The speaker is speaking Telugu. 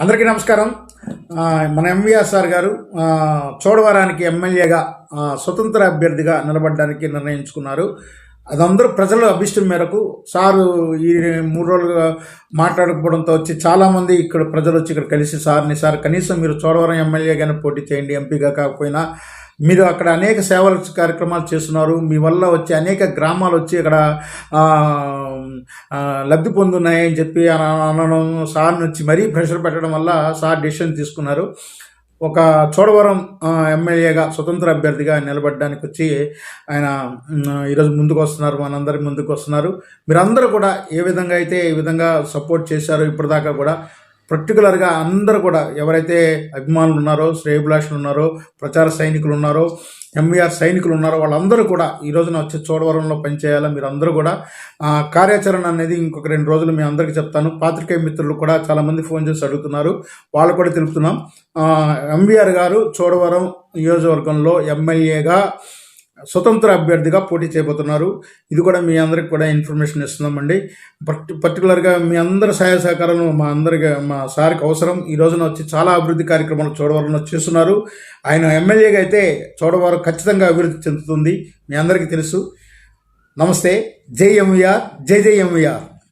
అందరికీ నమస్కారం. మన ఎంవీఆర్ సార్ గారు చోడవరానికి ఎమ్మెల్యేగా స్వతంత్ర అభ్యర్థిగా నిలబడడానికి నిర్ణయించుకున్నారు. అదందరూ ప్రజల అభిష్టం మేరకు సారు ఈ మూడు రోజులుగా మాట్లాడకపోవడంతో వచ్చి చాలామంది ఇక్కడ ప్రజలు వచ్చి ఇక్కడ కలిసి సార్ని సార్ కనీసం మీరు చోడవరం ఎమ్మెల్యేగానే పోటీ చేయండి ఎంపీగా కాకపోయినా మీరు అక్కడ అనేక సేవల కార్యక్రమాలు చేస్తున్నారు. మీ వల్ల వచ్చి అనేక గ్రామాలు వచ్చి ఇక్కడ లబ్ధి పొందున్నాయని చెప్పి అనడం సార్ని వచ్చి మరీ ప్రెషర్ పెట్టడం వల్ల సార్ డిసిషన్ తీసుకున్నారు. ఒక చోడవరం ఎమ్మెల్యేగా స్వతంత్ర అభ్యర్థిగా నిలబడడానికి వచ్చి ఆయన ఈరోజు ముందుకు వస్తున్నారు. మనందరి ముందుకు వస్తున్నారు. మీరందరూ కూడా ఏ విధంగా అయితే ఈ విధంగా సపోర్ట్ చేశారో ఇప్పటిదాకా కూడా పర్టికులర్గా అందరూ కూడా ఎవరైతే అభిమానులు ఉన్నారో శ్రేయభిలాషులు ఉన్నారో ప్రచార సైనికులు ఉన్నారో ఎంవీఆర్ సైనికులు ఉన్నారో వాళ్ళందరూ కూడా ఈ రోజున వచ్చే చోడవరంలో పనిచేయాలా మీరు అందరూ కూడా. ఆ, కార్యాచరణ అనేది ఇంకొక రెండు రోజులు మీ అందరికీ చెప్తాను. పాత్రికేయ మిత్రులు కూడా చాలామంది ఫోన్ చేసి అడుగుతున్నారు. వాళ్ళు కూడా తెలుపుతున్నాం. ఎంవీఆర్ గారు చోడవరం నియోజకవర్గంలో ఎమ్మెల్యేగా స్వతంత్ర అభ్యర్థిగా పోటీ చేయబోతున్నారు. ఇది కూడా మీ అందరికి కూడా ఇన్ఫర్మేషన్ ఇస్తున్నామండి. పర్టి పర్టికులర్గా మీ అందరి సహాయ సహకారాలు మా అందరికి మా సార్కి అవసరం. ఈ రోజున వచ్చి చాలా అభివృద్ధి కార్యక్రమాలు చోడవరంలో చేస్తున్నారు. ఆయన ఎమ్మెల్యేగా అయితే చూడవరం ఖచ్చితంగా అభివృద్ధి చెందుతుంది. మీ అందరికీ తెలుసు. నమస్తే. జై ఎంవీఆర్ జై జై ఎంవీఆర్